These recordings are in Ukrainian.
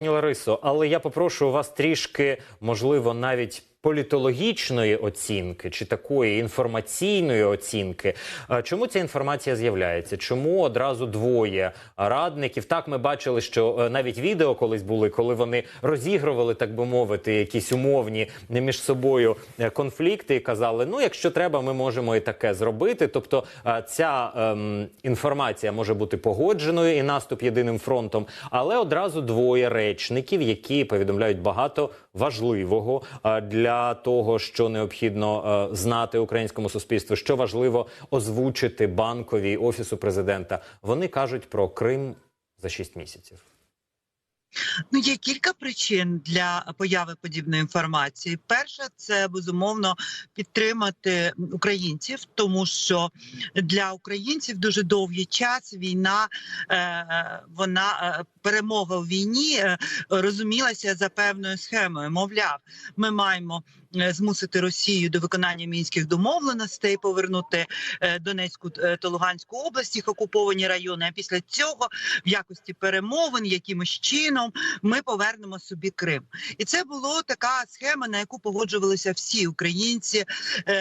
Пані Ларисо, але я попрошу вас трішки, можливо, навіть політологічної оцінки чи такої інформаційної оцінки. Чому ця інформація з'являється? Чому одразу двоє радників? Так, ми бачили, що е, навіть відео колись були, коли вони розігрували, так би мовити, якісь умовні між собою е, конфлікти і казали: ну, якщо треба, ми можемо і таке зробити. Тобто е, ця ем, інформація може бути погодженою і наступ єдиним фронтом, але одразу двоє речників, які повідомляють багато важливого е, для того, що необхідно е, знати українському суспільству, що важливо озвучити банковій офісу президента. Вони кажуть про Крим за 6 місяців. Ну, є кілька причин для появи подібної інформації. Перша це безумовно підтримати українців, тому що для українців дуже довгий час війна е, вона е, перемога в війні е, розумілася за певною схемою. Мовляв, ми маємо е, змусити Росію до виконання мінських домовленостей, повернути е, Донецьку та Луганську області, їх окуповані райони. А після цього в якості перемовин, якимось чином, ми повернемо собі Крим. І це була така схема, на яку погоджувалися всі українці.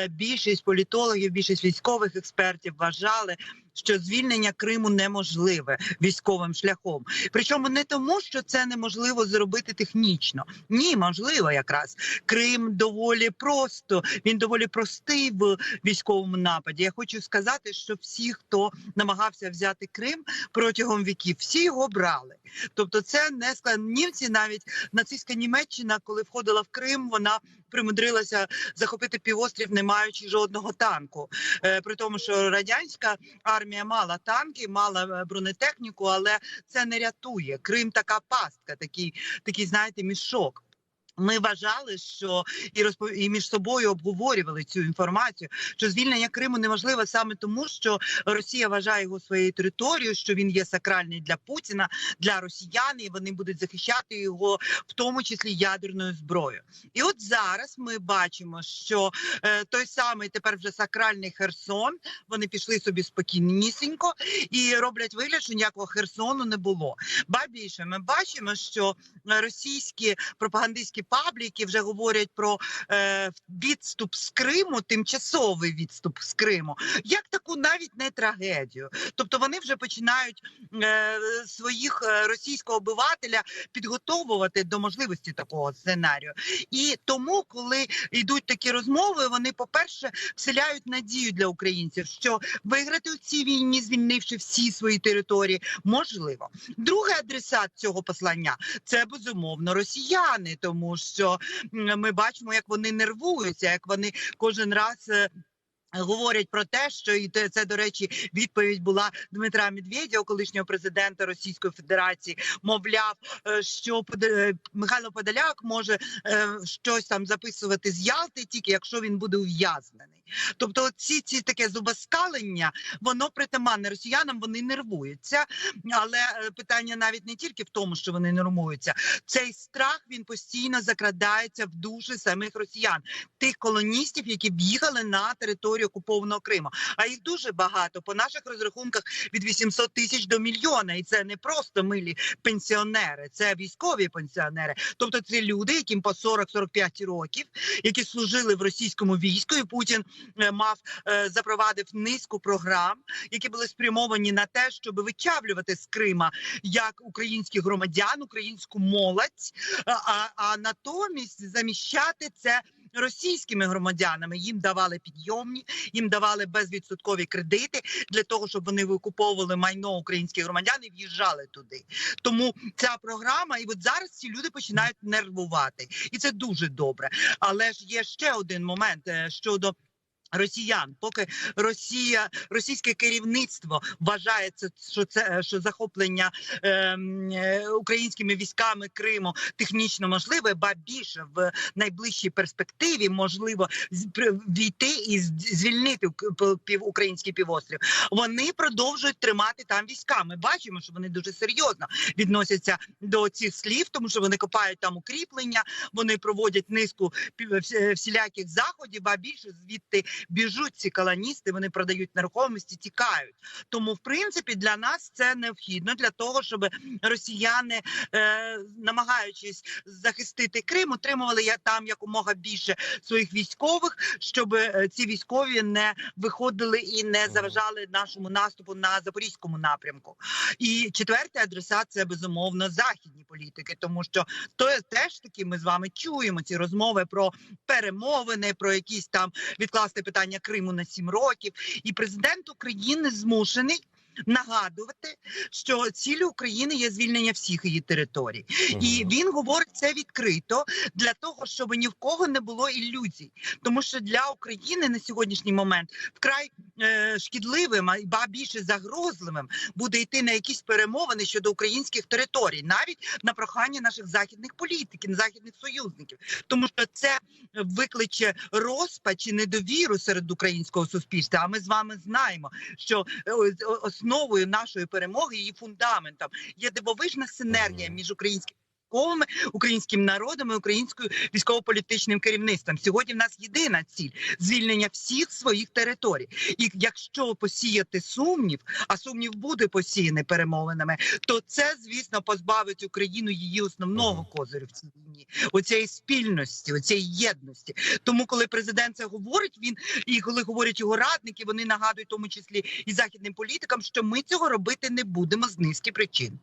Більшість політологів, більшість військових експертів вважали. Що звільнення Криму неможливе військовим шляхом, причому не тому, що це неможливо зробити технічно. Ні, можливо, якраз Крим доволі просто. Він доволі простий в військовому нападі. Я хочу сказати, що всі, хто намагався взяти Крим протягом віків, всі його брали. Тобто, це не склад... німці, навіть нацистська Німеччина, коли входила в Крим, вона примудрилася захопити півострів, не маючи жодного танку. Е, при тому, що радянська армія мала танки, мала е, бронетехніку, але це не рятує. Крим така пастка, такий, такий знаєте, мішок. Ми вважали, що і розпов... і між собою обговорювали цю інформацію, що звільнення Криму неможливе саме тому, що Росія вважає його своєю територією, що він є сакральний для Путіна, для росіян, і вони будуть захищати його, в тому числі ядерною зброєю. І от зараз ми бачимо, що е, той самий тепер вже сакральний Херсон. Вони пішли собі спокійнісінько і роблять вигляд, що ніякого Херсону не було. Ба більше ми бачимо, що російські пропагандистські пабліки вже говорять про е, відступ з Криму, тимчасовий відступ з Криму, як таку навіть не трагедію. Тобто вони вже починають е, своїх е, російського обивателя підготовувати до можливості такого сценарію. І тому, коли йдуть такі розмови, вони, по-перше, вселяють надію для українців, що виграти у цій війні, звільнивши всі свої території, можливо. Другий адресат цього послання це безумовно росіяни, тому що ми бачимо, як вони нервуються, як вони кожен раз. Говорять про те, що і це до речі, відповідь була Дмитра Медведєва, колишнього президента Російської Федерації. Мовляв, е, що е, Михайло Подоляк може е, щось там записувати з Ялти, тільки якщо він буде ув'язнений. Тобто, ці ці таке зубоскалення, воно притаманне росіянам, вони нервуються. Але питання навіть не тільки в тому, що вони нервуються. Цей страх він постійно закрадається в душі самих росіян, тих колоністів, які б'їхали на територію окупованого Криму. А їх дуже багато по наших розрахунках від 800 тисяч до мільйона. І це не просто милі пенсіонери, це військові пенсіонери. Тобто це люди, яким по 40-45 років, які служили в російському війську, і Путін е, мав е, запровадив низку програм, які були спрямовані на те, щоб вичавлювати з Крима як українських громадян, українську молодь, а, а натомість заміщати це. Російськими громадянами їм давали підйомні, їм давали безвідсоткові кредити для того, щоб вони викуповували майно українських громадян і в'їжджали туди. Тому ця програма, і от зараз ці люди починають нервувати, і це дуже добре. Але ж є ще один момент е, щодо. Росіян, поки Росія, російське керівництво вважає що це що захоплення ем, е, українськими військами Криму технічно можливе, ба більше в найближчій перспективі можливо війти і звільнити пів український півострів. Вони продовжують тримати там війська. Ми бачимо, що вони дуже серйозно відносяться до цих слів, тому що вони копають там укріплення, вони проводять низку всіляких заходів, а більше звідти біжуть ці колоністи, вони продають нерухомості, тікають. Тому, в принципі, для нас це необхідно для того, щоб росіяни, е, намагаючись захистити Крим, отримували я там якомога більше своїх військових, щоб е, ці військові не виходили і не заважали нашому наступу на запорізькому напрямку. І четвертий адресат це безумовно західні політики, тому що то теж таки ми з вами чуємо ці розмови про перемовини, про якісь там відкласти питання Криму на сім років. І президент України змушений. Нагадувати, що ціллю України є звільнення всіх її територій, і він говорить це відкрито для того, щоб ні в кого не було ілюзій, тому що для України на сьогоднішній момент вкрай е, шкідливим, а більше загрозливим буде йти на якісь перемовини щодо українських територій, навіть на прохання наших західних політиків, західних союзників, тому що це викличе розпач і недовіру серед українського суспільства. А ми з вами знаємо, що е, ось, о- основою нашої перемоги, її фундаментом є дивовижна синергія між українськими. Військовими, Українським народом і українською військово-політичним керівництвом сьогодні в нас єдина ціль звільнення всіх своїх територій. І якщо посіяти сумнів, а сумнів буде посіяний перемовинами, то це звісно позбавить Україну її основного козирю в цій війні, оцієї спільності, оцієї єдності. Тому, коли президент це говорить, він і коли говорять його радники, вони нагадують в тому числі і західним політикам, що ми цього робити не будемо з низки причин.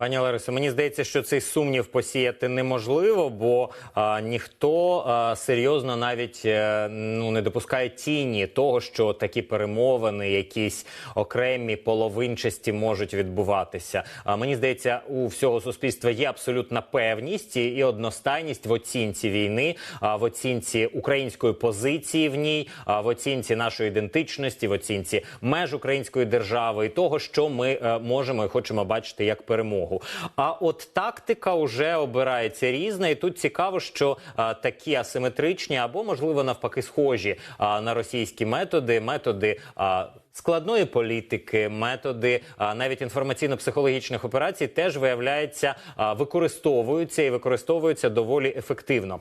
Пані Ларисо, мені здається, що цей сумнів посіяти неможливо, бо а, ніхто а, серйозно навіть е, ну не допускає тіні того, що такі перемовини, якісь окремі половинчасті можуть відбуватися. А мені здається, у всього суспільства є абсолютна певність і і одностайність в оцінці війни, а в оцінці української позиції в ній, а в оцінці нашої ідентичності, в оцінці меж української держави і того, що ми е, можемо і хочемо бачити як перемогу. А от тактика вже обирається різна, і тут цікаво, що а, такі асиметричні або можливо навпаки схожі а, на російські методи, методи. А, Складної політики, методи навіть інформаційно-психологічних операцій теж виявляється використовуються і використовуються доволі ефективно.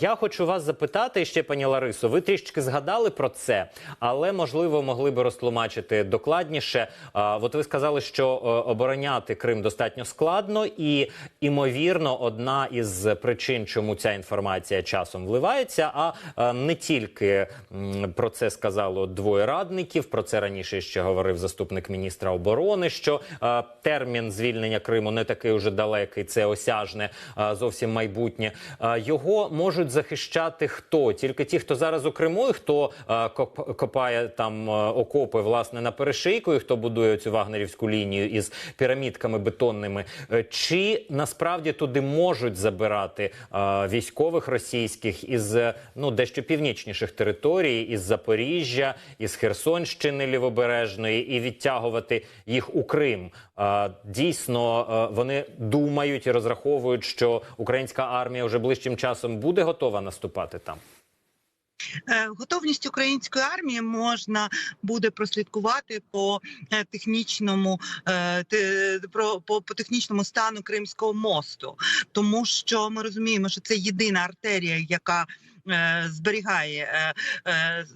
Я хочу вас запитати ще, пані Ларисо. Ви трішечки згадали про це, але можливо могли би розтлумачити докладніше. От ви сказали, що е, обороняти Крим достатньо складно, і імовірно, одна із причин, чому ця інформація часом вливається, а е, не тільки про це сказало двоє радників. Про це раніше ще говорив заступник міністра оборони. Що е, термін звільнення Криму не такий уже далекий, це осяжне е, зовсім майбутнє. Е, його можуть захищати хто? Тільки ті, хто зараз у Криму, і хто е, коп- копає там е, окопи власне на перешийку, і хто будує цю вагнерівську лінію із пірамідками бетонними. Е, Чи насправді туди можуть забирати е, військових російських із ну дещо північніших територій, із Запоріжжя, із Херсонщини лівобережної, і відтягувати їх у Крим? Дійсно, вони думають і розраховують, що українська армія вже ближчим часом буде готова наступати там. Е, Готовність української армії можна буде прослідкувати по е, технічному е, по, по технічному стану Кримського мосту, тому що ми розуміємо, що це єдина артерія, яка зберігає е, е,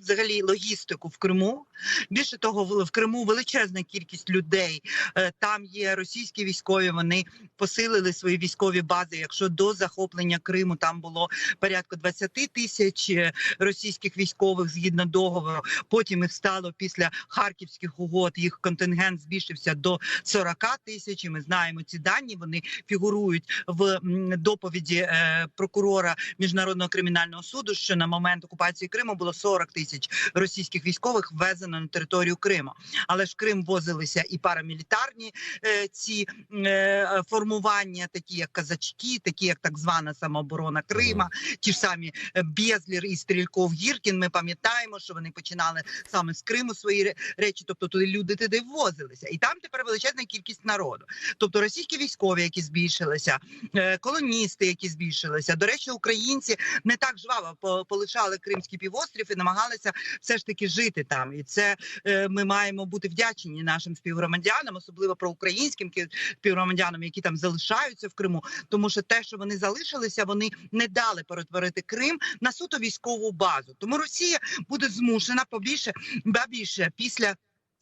взагалі логістику в Криму. Більше того, в Криму величезна кількість людей. Е, Там є російські військові. Вони посилили свої військові бази. Якщо до захоплення Криму там було порядка 20 тисяч е, російських військових згідно договору. Потім їх стало після харківських угод. Їх контингент збільшився до 40 тисяч. Ми знаємо ці дані. Вони фігурують в доповіді е, прокурора міжнародного кримінального суду. Що на момент окупації Криму було 40 тисяч російських військових ввезено на територію Криму. Але ж Крим возилися і парамілітарні е, ці е, формування, такі як казачки, такі як так звана самооборона Крима, ті ж самі е, Безлір і Стрільков Гіркін. Ми пам'ятаємо, що вони починали саме з Криму свої речі, тобто туди люди туди ввозилися, і там тепер величезна кількість народу. Тобто російські військові, які збільшилися, е, колоністи, які збільшилися. До речі, українці не так жваво по- полишали Кримський півострів і намагалися все ж таки жити там. І це е, ми маємо бути вдячні нашим співгромадянам, особливо проукраїнським ки- співгромадянам, які там залишаються в Криму. Тому що те, що вони залишилися, вони не дали перетворити Крим на суто військову базу. Тому Росія буде змушена побільше ба більше після.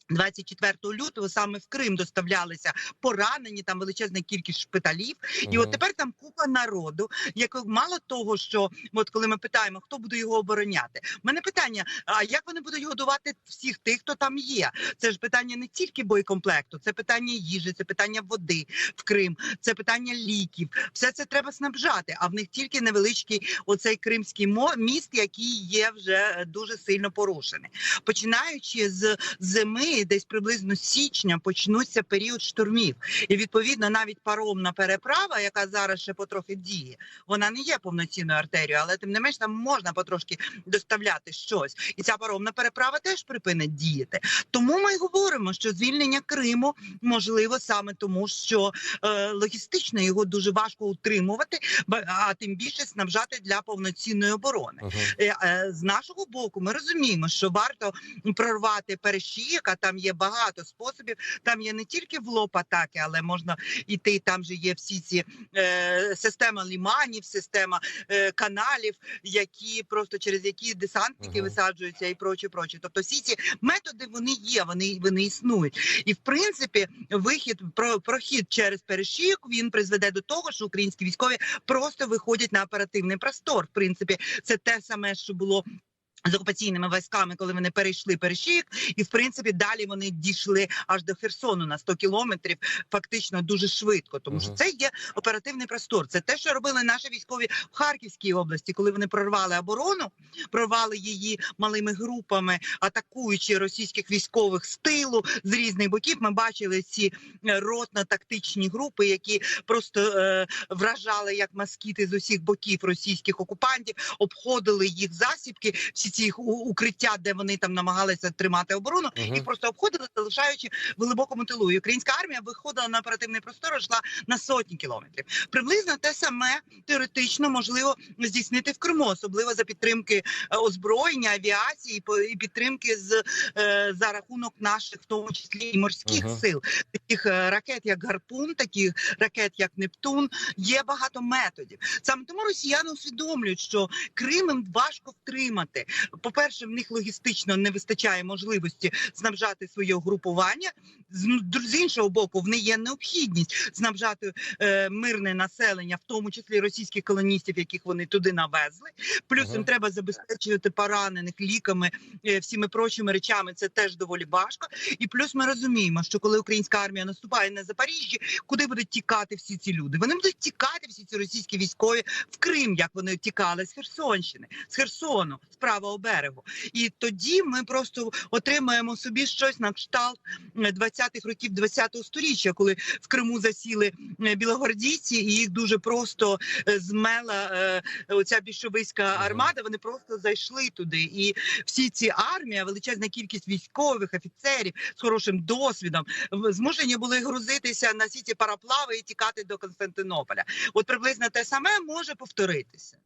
24 лютого саме в Крим доставлялися поранені, там величезна кількість шпиталів, і от тепер там купа народу, як мало того, що от коли ми питаємо, хто буде його обороняти, в мене питання: а як вони будуть годувати всіх тих, хто там є? Це ж питання не тільки боєкомплекту, це питання їжі, це питання води в Крим, це питання ліків. Все це треба снабжати. А в них тільки невеличкий оцей кримський міст, який є вже дуже сильно порушений. Починаючи з зими, десь приблизно з січня, почнуться період штурмів, і відповідно навіть паромна переправа, яка зараз ще потрохи діє, вона не є повноцінною артерією, але тим не менш там можна потрошки доставляти щось, і ця паромна переправа теж припинить діяти. Тому ми говоримо, що звільнення Криму можливо саме тому, що е, логістично його дуже важко утримувати, а тим більше снабжати для повноцінної оборони. Мгм. Е, е, З нашого боку, ми розуміємо, що варто прорвати перешийок, а там є багато способів. Там є не тільки в лоб атаки, але можна йти. Там же є всі ці е, система ліманів, система е, каналів, які просто через які десантники Мгм. висаджуються і прочі, прочі. Тобто, всі ці методи вони є, вони, вони існують. І в принципі, вихід про прохід через перешийок він призведе до того, що українські військові просто виходять на оперативний простор. В принципі, це те саме, що було. З окупаційними військами, коли вони перейшли перешийок, і в принципі далі вони дійшли аж до Херсону на 100 кілометрів, фактично дуже швидко. Тому що це є оперативний простор. Це те, що робили наші військові в Харківській області, коли вони прорвали оборону, прорвали її малими групами, атакуючи російських військових з тилу з різних боків. Ми бачили ці е, ротно-тактичні групи, які просто е, вражали як москіти з усіх боків російських окупантів, обходили їх засібки, всі ці їх укриття, де вони там намагалися тримати оборону, Мгм. їх просто обходили, залишаючи в глибокому тилу. І українська армія виходила на оперативний простор, і йшла на сотні кілометрів. Приблизно те саме теоретично можливо здійснити в Криму, особливо за підтримки е, озброєння, авіації і підтримки з е, за рахунок наших, в тому числі і морських Мгм. сил, таких е, ракет, як гарпун, таких ракет, як Нептун. Є багато методів. Саме тому росіяни усвідомлюють, що Крим їм важко втримати. По перше, в них логістично не вистачає можливості снабжати своє угрупування. З, іншого боку, в них є необхідність снабжати е, мирне населення, в тому числі російських колоністів, яких вони туди навезли. Плюс Ага. їм треба забезпечувати поранених ліками, е, всіми прочими речами. Це теж доволі важко. І плюс ми розуміємо, що коли українська армія наступає на Запоріжжя, куди будуть тікати всі ці люди? Вони будуть тікати всі ці російські військові в Крим, як вони тікали з Херсонщини, з Херсону, з правого берегу. І тоді ми просто отримаємо собі щось на кшталт е, 20-х років 20-го сторіччя, коли в Криму засіли білогвардійці, і їх дуже просто е, змела е, оця більшовицька армада. Вони просто зайшли туди. І всі ці армії, величезна кількість військових офіцерів з хорошим досвідом, змушені були грузитися на всі ці параплави і тікати до Константинополя. От приблизно те саме може повторитися.